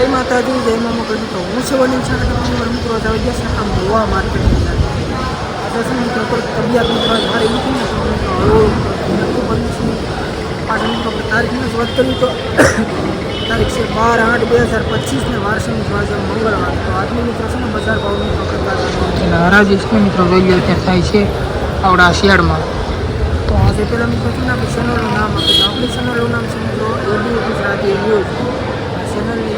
જય માતાજી જય મા મોકલ મિત્રો હું છે વડીલ છે અને તમે મારા મિત્રો જાવ જશે આમ ગોવા માર્કેટની અંદર આજે છે ને મિત્રો કોઈ તબિયત મિત્રો મારી નથી ને તો મિત્રો હળવો નક્કી બન્યું છું પાછળ મિત્રો આપણે તારીખની જ વાત કરી તો તારીખ છે બાર આઠ બે હજાર પચીસને વારસની આજે મંગળવાર તો આજની મિત્રો છે ને બજાર ભાવ મિત્રો કરતા હરાજી છે મિત્રો વેલ્યુ અત્યારે થાય છે આવડા શિયાળમાં તો આજે પહેલાં મિત્રો છે ને આપણી ચેનલનું નામ આપી તો આપણી ચેનલનું નામ છે મિત્રો એબી ગુજરાતી ન્યૂઝ ચેનલની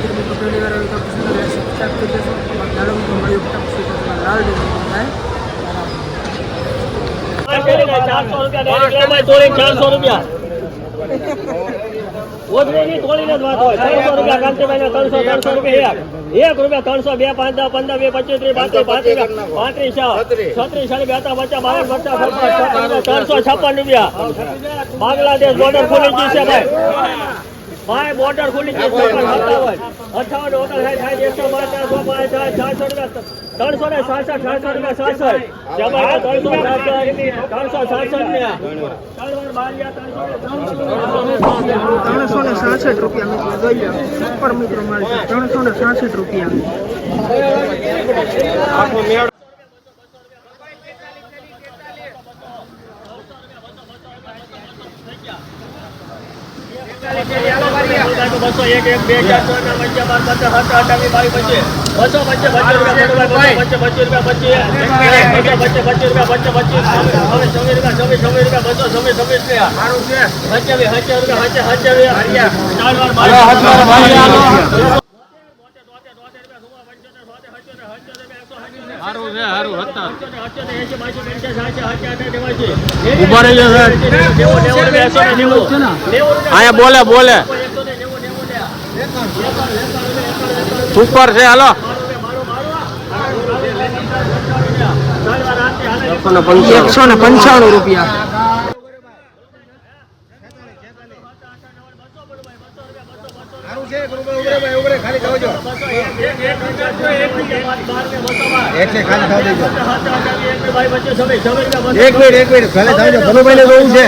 અંદર મિત્રો પહેલી વાર આવી તો આપણી ચેનલને સબસ્ક્રાઈબ કરી દેશો ચાલો મિત્રો મળ્યું ફટાફટ સુધી લાલ દેવાનું થાય ચારસો રૂપિયા. ડાયરેક્ટ ચોરી ચારસો રૂપિયા ઓછરેની તોડીને જ વાત હોય ત્રણસો રૂપિયા કાંતિભાઈ ત્રણસો ત્રણસો રૂપિયા એક એક રૂપિયા ત્રણસો બે પાંચ દસ પંદર બે પચીસ ત્રીસ પાંત્રીસ પાંત્રીસ પાંત્રીસ છત્રીસ સાડી બેતા પચાસ બાર પચાસ પચાસ ત્રણસો છપ્પન રૂપિયા બાંગ્લાદેશ બોર્ડર ખુલી ગઈ છે ભાઈ ભાઈ બોર્ડર ખુલી છે અઠાવન ઓગણસાઠ સાઠ એકસો બાર સો પાંચ સાઠ ચારસો રૂપિયા ત્રણસો ને સાસઠ સાતસો રૂપિયા સાસઠ. ત્રણસો સાસઠ. ત્રણસો સાસઠ રૂપિયા ત્રણસો ને સાસઠ રૂપિયા સુપર મિત્રો મારે ત્રણસો ને સાસઠ રૂપિયા. બસો બોલે બોલે. સુપર છે હાલો. એકસો ને પંચાણું રૂપિયા. એક મિનિટ એક મિનિટ. ભલે થાવજો ભલુભાઈ ને જોવું છે.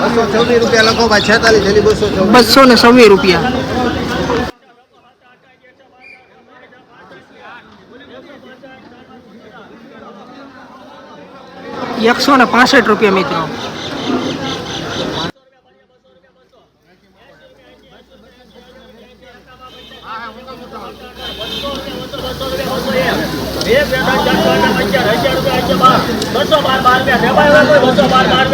બસો ચૌદ રૂપિયા લખો ભાઈ છેતાલીસ બસો ને છવ્વીસ રૂપિયા. એકસો ને પાસઠ રૂપિયા મિત્રો બસો બાર બસો બે બસો બાર બાર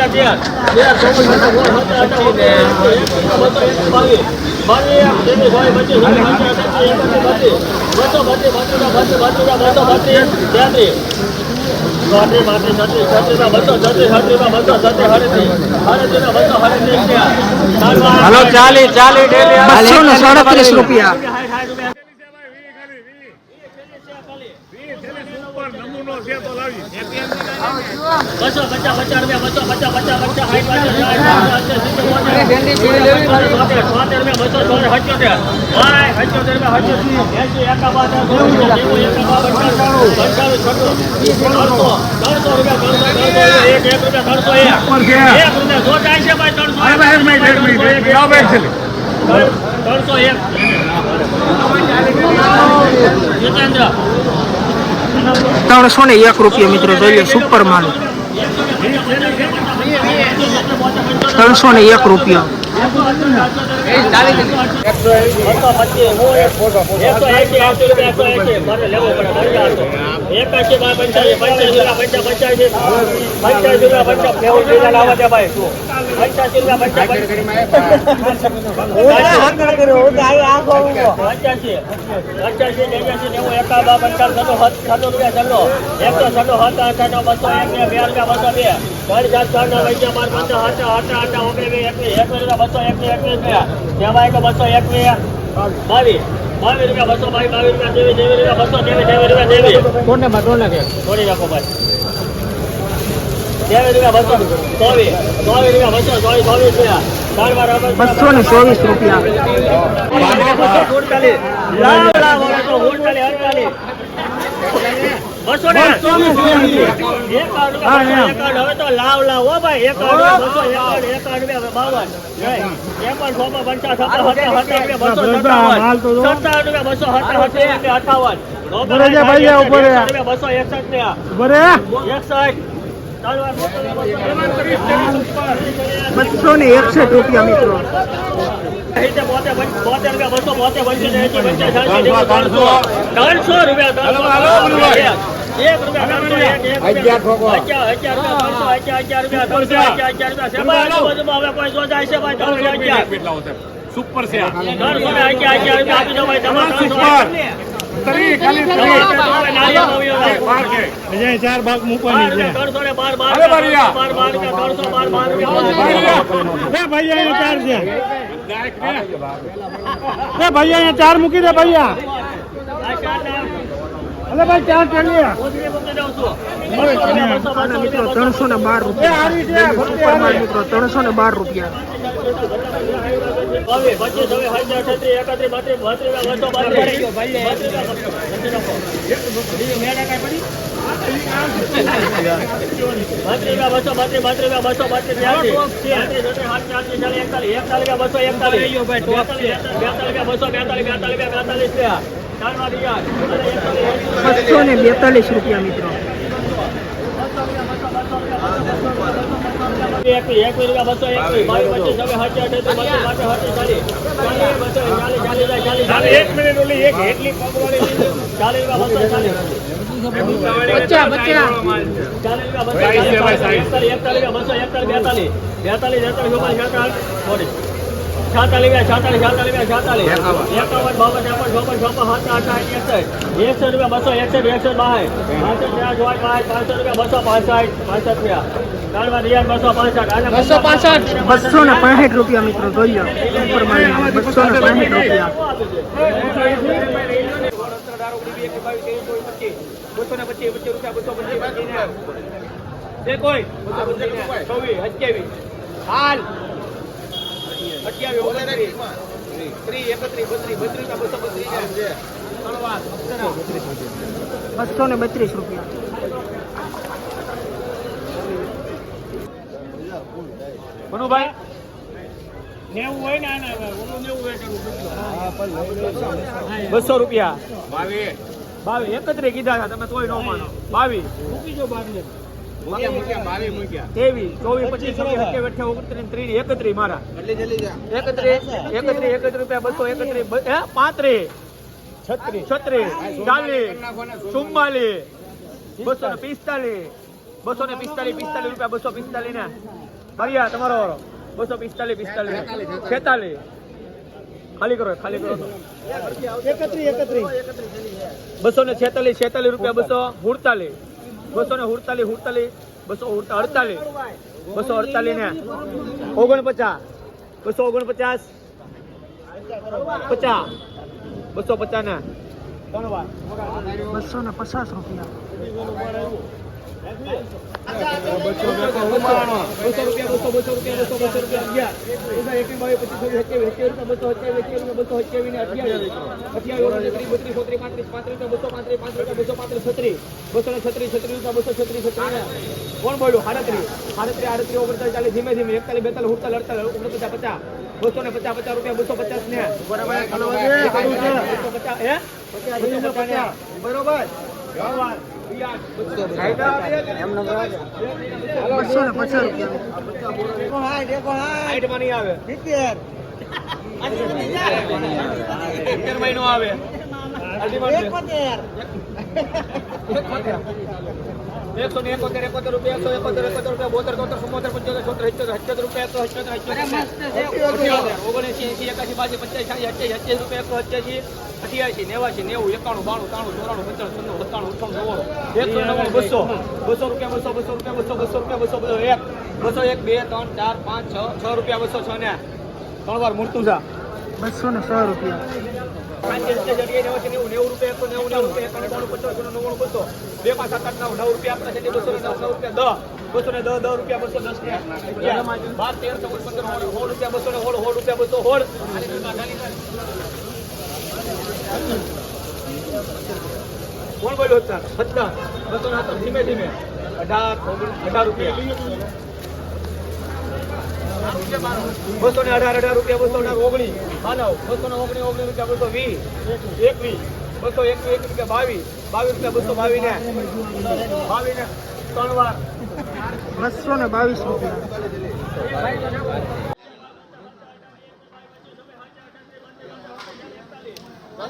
બે માટે તેર ચોવીસ બધા બત્રીસ બસો બધા છત્રીસ છત્રીસ બસો છત્રીસ હડત્રીસ હડત્રીસ બસો હડત્રીસ હાલો ચાલી ચાલી ડેલી બસો ને સાડત્રીસ રૂપિયા. બસો પચાસ પચાસ રૂપિયા બસો પચાસ પચાસ પચાસ સાઠ પચાસ સાઠ રૂપિયા બસો સોળ હચોતેર ભાઈ હચોતેર રૂપિયા હચોતેર એસી એકાબાદ પંચાણું પંચાણું ત્રણસો ત્રણસો રૂપિયા એક એક રૂપિયા ત્રણસો એક એક રૂપિયા જો જાય ભાઈ ત્રણસો ત્રણસો એક જીતેન્દ્ર ત્રણસો ને એક રૂપિયા મિત્રો જોઈ લો સુપર માલ. ત્રણસો ને એક રૂપિયા. એકાશી બાર પંચાસી પંચાસી રૂપિયા પંચા પંચાસી પંચાસી રૂપિયા પંચા નેવું રૂપિયા લાવવા દે ભાઈ. પંચાસી રૂપિયા પંચા પંચાસી પંચાસી નેવ્યાસી નેવું એકાબા પંચાવન છસો છસો રૂપિયા છસો. એકસો છસો સાત અઠાણું બસો એક બે બે રૂપિયા બસો બે. ચાર સાત ચાર નવ અગિયાર બાર પંદર ઓગણીસ એકવીસ એકવીસ રૂપિયા બસો એકવીસ એકવીસ રૂપિયા જેમાં એક બસો એકવીસ. બાવીસ બાવીસ રૂપિયા બસો બાવીસ બાવીસ રૂપિયા દેવી દેવી રૂપિયા બસો દેવી દેવી રૂપિયા દેવી છોડી રાખો ભાઈ બસો ને ચોવીસ રૂપિયા લાવ લાવ તો અડતાલીસ બસો ને એકાવન હવે તો લાવ લાવ હો ભાઈ એક બસો એક એકાવન રૂપિયા, બાવન. જય. એકાવન, છપ્પન, સત્તાવન, સત્તાવન બસો સત્તાવન. રૂપિયા, બસો અઠાવન. બસો એકસઠ ને એકસઠ. બસો ને એકસઠ રૂપિયા મિત્રો ત્રણસો. રૂપિયા. સુપર છે તરી ખાલી. ચાર ભાગ મૂકવાની છે. રૂપિયા, ત્રણસો ને બાર, બાર અરે બારિયા. બાર, બાર રૂપિયા, ત્રણસો, બાર, બાર રૂપિયા. એ ભાઈ અહીંયા ચાર છે. એ ભાઈ અહીંયા ચાર મૂકી દે ભાઈ આ. ચાર ને અરે ભાઈ ચાર આના મિત્રો ત્રણસો ને બાર રૂપિયા. મિત્રો ત્રણસો ને બાર રૂપિયા. બાવીસ, પચીસ, છવ્વીસ, એકત્રીસ, બત્રીસ, બત્રીસ, બસો બત્રીસ. બત્રીસ, બત્રીસ, બત્રીસ, બત્રીસ, બત્રીસ. ત્યાંસી, છત્રીસ, બસો. એકતાલીસ, બસો ને બેતાલીસ રૂપિયા મિત્રો બેતાલીસ બેતાલીસ બેતાલીસ. બેતાલીસ, રૂપિયા, રૂપિયા. એકાવન, બાવન, ત્રેપન, ચોપન, છપ્પન, સાત, એકસઠ. એકસઠ રૂપિયા, બસો એકસઠ, બાસઠ. પાંચસો રૂપિયા, બસો પાંસઠ, પાસઠ રૂપિયા. બસો પાંસઠ. આને બસો પાંસઠ. બસો ને પાસઠ રૂપિયા બસો ને બસો બત્રીસ રૂપિયા. મનુભાઈ નેવું હોય ને આના નેવું હોય બસો રૂપિયા. બાવીસ. એકત્રીસ કીધા તમે તોય ન માનો. બાવીસ. ત્રેવીસ ચોવીસ પચીસ છવ્વીસ સત્યાવીસ અઠ્યાવીસ ઓગણત્રીસ ત્રીસ એકત્રીસ મારા. એકત્રીસ એકત્રીસ એકત્રીસ રૂપિયા બસો એકત્રીસ પાંત્રીસ. છત્રીસ. છત્રીસ ચાલીસ ચુમ્માલીસ બસો ને પિસ્તાલીસ બસો ને પિસ્તાલીસ પિસ્તાલીસ રૂપિયા બસો પિસ્તાલીસ ને. ભરિયા તમારો બસો પિસ્તાલીસ પિસ્તાલીસ. છેતાલીસ ખાલી કરો ખાલી કરો બસો ને છેતાલીસ છેતાલીસ રૂપિયા બસો હુડતાલીસ બસો ને સુડતાલીસ સુડતાલીસ, બસો અડતાલીસ બસો અડતાલીસ ને ઓગણપચાસ, બસો ઓગણપચાસ, પચાસ, બસો પચાસ ને. બસો ને પચાસ રૂપિયા. કોણ બોલ્યું સાડત્રીસ સાડત્રીસ આડત્રીસ ઓગણચાલીસ ચાલીસ ધીમે ધીમે એકતાલીસ બેતાલીસ ઉડતાલીસ અડતાલીસ ઓગણપચાસ પચાસ બસો ને પચાસ પચાસ રૂપિયા બસો પચાસ ને બસો પચાસ પચાસ બરોબર. પચાસ રૂપિયા એકસો ને એકોતેર એકોતેર રૂપિયા એકસો એકોતેર એકોતેર રૂપિયા બોતેર તોતેર ચુમ્મોતેર પંચોતેર છોતેર રૂપિયા એકસો ઓગણએસી એસી એકાસી બાસી પંચ્યાસી અઠ્યાસી અઠ્યાસી રૂપિયા અઠ્યાસી નેવાસી નેવું એકાણું બાણું ત્રાણું ચોરાણું પંચાણું છન્નું સત્તાણું અઠાણું નવ્વાણું એકસો નવ્વાણું બસો બસો. રૂપિયા બસો બસો રૂપિયા બસો બસો રૂપિયા બસો બસો એક બસો એક બે ત્રણ ચાર પાંચ છ છ રૂપિયા બસો છ ને ત્રણ વાર મૂર્તું છે. બસો ને છે રૂપિયા. બે પાંચ સાત આઠ નવ નવ રૂપિયા આપણા છે બસો ને નવ રૂપિયા દસ. બસો ને દસ દસ રૂપિયા બસો દસ બાર તેર ચૌદ પંદર સોળ રૂપિયા બસો ને હોળ હોળ રૂપિયા બસો સોળ. કોણ બોલ્યો અત્યારે બધા બસો ના તો ધીમે ધીમે. અઢાર અઢાર રૂપિયા. બસો ને અઢાર અઢાર રૂપિયા, બસો અઢાર ઓગણીસ. માનવ, બસો ને ઓગણીસ ઓગણીસ રૂપિયા, બસો વીસ. એકવીસ. બસો એકવીસ એક રૂપિયા, બાવીસ. બાવીસ રૂપિયા, બસો બાવીસ ને. બાવીસ ને ત્રણ વાર. બસો ને બાવીસ રૂપિયા.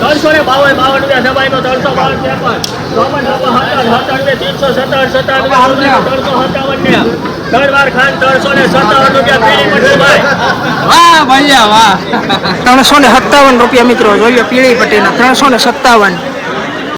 ત્રણસો ને બાવન બાવન રૂપિયા નો ત્રણસો બાવન ત્રેપન ચોપન સત્તર સત્તર ત્રણસો સત્તર સત્તર ત્રણસો સત્તાવન ને ત્રણ વાર ખાન ત્રણસો ને સત્તાવન રૂપિયા પેલી પટેલભાઈ ત્રણસો ને સત્તાવન રૂપિયા મિત્રો, જોઈએ પીળી પટ્ટીના, ત્રણસો ને સત્તાવન.